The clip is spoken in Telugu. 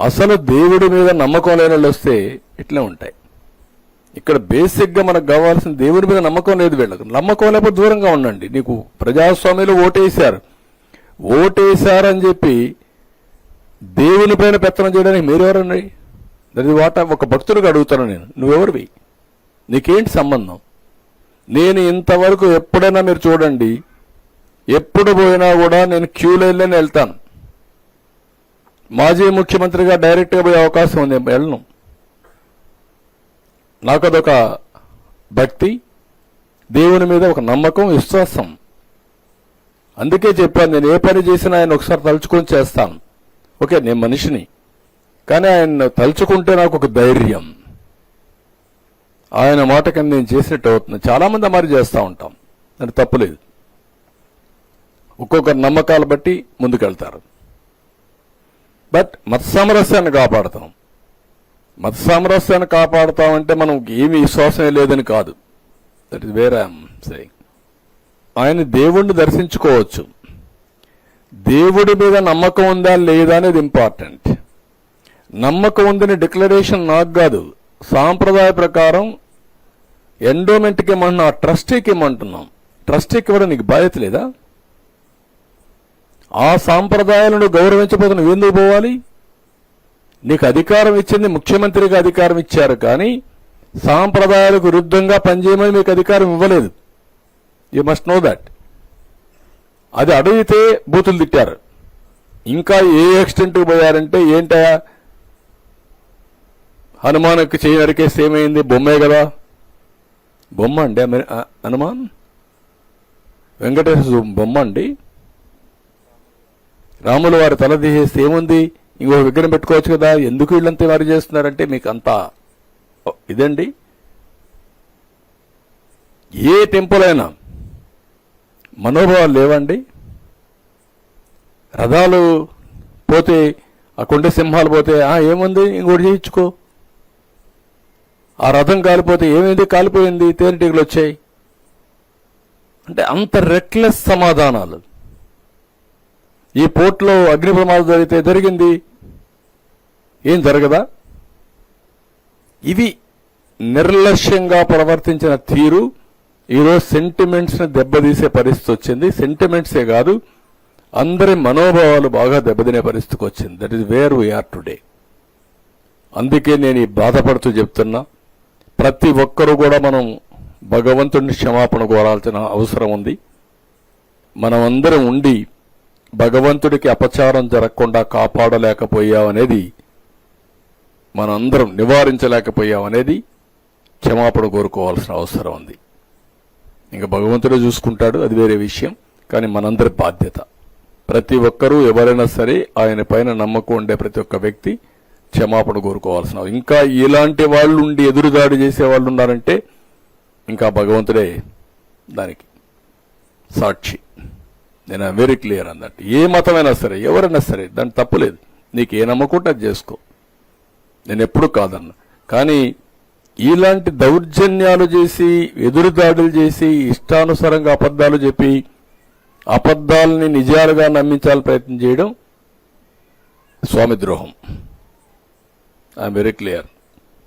అసలు దేవుడి మీద నమ్మకం లేని వాళ్ళు వస్తే ఇట్లే ఉంటాయి. ఇక్కడ బేసిక్గా మనకు కావాల్సిన దేవుడి మీద నమ్మకం లేదు వీళ్ళకు. నమ్మకం లేకపోతే దూరంగా ఉండండి. నీకు ప్రజాస్వామ్యంలో ఓటేశారు. ఓటేశారని చెప్పి దేవుని పైన పెత్తనం చేయడానికి మీరెవరండి? దట్ వాట ఒక భక్తుడికి అడుగుతాను నేను. నువ్వెవరివి? నీకేంటి సంబంధం? నేను ఇంతవరకు ఎప్పుడైనా మీరు చూడండి ఎప్పుడు పోయినా కూడా నేను క్యూ లైన్లోనే వెళ్తాను. మాజీ ముఖ్యమంత్రిగా డైరెక్ట్గా పోయే అవకాశం ఉంది వెళ్ళను నాకు అదొక భక్తి దేవుని మీద ఒక నమ్మకం విశ్వాసం. అందుకే చెప్పాను నేను ఏ పని చేసినా ఆయన ఒకసారి తలుచుకొని చేస్తాను. ఓకే నేను మనిషిని. కానీ ఆయన తలుచుకుంటే నాకు ఒక ధైర్యం. ఆయన మాట కింద నేను చేసినట్టు అవుతుంది. చాలా మంది చేస్తూ ఉంటాం. అది తప్పులేదు. ఒక్కొక్కరి నమ్మకాలు బట్టి ముందుకెళ్తారు. బట్ మత సామరస్యాన్ని కాపాడుతాం. మత సామరస్యాన్ని కాపాడుతామంటే మనం ఏమి విశ్వాసమే లేదని కాదు. దట్ ఇస్ వేరే సెయింగ్ ఆయన దేవుణ్ణి దర్శించుకోవచ్చు. దేవుడి మీద నమ్మకం ఉందా లేదా అనేది ఇంపార్టెంట్ నమ్మకం ఉందని డిక్లరేషన్ నాకు కాదు. సాంప్రదాయ ప్రకారం ఎండోమెంట్కి ఏమంటున్నాం ఆ ట్రస్టీకి ఇమ్మంటున్నాం. ట్రస్టీకి ఇవ్వడం నీకు బాధ్యత లేదా? ఆ సాంప్రదాయాలను గౌరవించబోతున్న ఎందుకు పోవాలి? నీకు అధికారం ఇచ్చింది ముఖ్యమంత్రిగా అధికారం ఇచ్చారు కానీ సాంప్రదాయాలకు విరుద్ధంగా పనిచేయమని మీకు అధికారం ఇవ్వలేదు. యూ మస్ట్ నో దాట్ అది అడిగితే బూతులు తిట్టారు. ఇంకా ఏ ఎక్స్టెంట్కి పోయారంటే ఏంటా? హనుమాన్కి చేయి నరికేస్తే ఏమైంది? బొమ్మే కదా. బొమ్మ అండి హనుమాన్? వెంకటేశ్వర బొమ్మ అండి. రాములు వారి తల తీసేస్తే ఏముంది? ఇంకో విగ్రహం పెట్టుకోవచ్చు కదా. ఎందుకు వీళ్ళంతా వారు చేస్తున్నారంటే మీకు అంతా ఇదండి. ఏ టెంపుల్ అయినా మనోభావాలు లేవండి. రథాలు పోతే ఆ కొండ సింహాలు పోతే ఏముంది? ఇంకోటి చేయించుకో. ఆ రథం కాలిపోతే ఏమైంది? కాలిపోయింది. తేనెటీగలు వచ్చాయి. అంటే అంత రెక్లెస్ సమాధానాలు. ఈ పోర్ట్లో అగ్ని ప్రమాదం జరిగితే జరిగింది. ఏం జరగదా? ఇది నిర్లక్ష్యంగా ప్రవర్తించిన తీరు. ఈరోజు సెంటిమెంట్స్ని దెబ్బతీసే పరిస్థితి వచ్చింది. సెంటిమెంట్సే కాదు అందరి మనోభావాలు బాగా దెబ్బతినే పరిస్థితికి వచ్చింది. That is where we are today అందుకే నేను ఈ బాధపడుతూ చెప్తున్నా. ప్రతి ఒక్కరూ కూడా మనం భగవంతుడిని క్షమాపణ కోరాల్సిన అవసరం ఉంది. మనం అందరం ఉండి భగవంతుడికి అపచారం జరగకుండా కాపాడలేకపోయామనేది మనందరం నివారించలేకపోయామనేది క్షమాపణ కోరుకోవాల్సిన అవసరం ఉంది. ఇంకా భగవంతుడే చూసుకుంటాడు అది వేరే విషయం కానీ మనందరి బాధ్యత. ప్రతి ఒక్కరూ ఎవరైనా సరే ఆయన పైన నమ్మకం ఉండే ప్రతి ఒక్క వ్యక్తి క్షమాపణ కోరుకోవాల్సిన ఇంకా ఇలాంటి వాళ్ళు ఉండి ఎదురుదాడి చేసే వాళ్ళు ఉన్నారంటే ఇంకా భగవంతుడే దానికి సాక్షి. నేను వెరీ క్లియర్ అన్నట్టు ఏ మతమైనా సరే ఎవరైనా సరే దాని తప్పులేదు నీకు ఏ నమ్మకుంటే అది చేసుకో. నేను ఎప్పుడు కాదన్నా. కానీ ఇలాంటి దౌర్జన్యాలు చేసి ఎదురుదాడులు చేసి ఇష్టానుసారంగా అబద్ధాలు చెప్పి అబద్ధాలని నిజాలుగా నమ్మించాలని ప్రయత్నం చేయడం స్వామి ద్రోహం. I'm very clear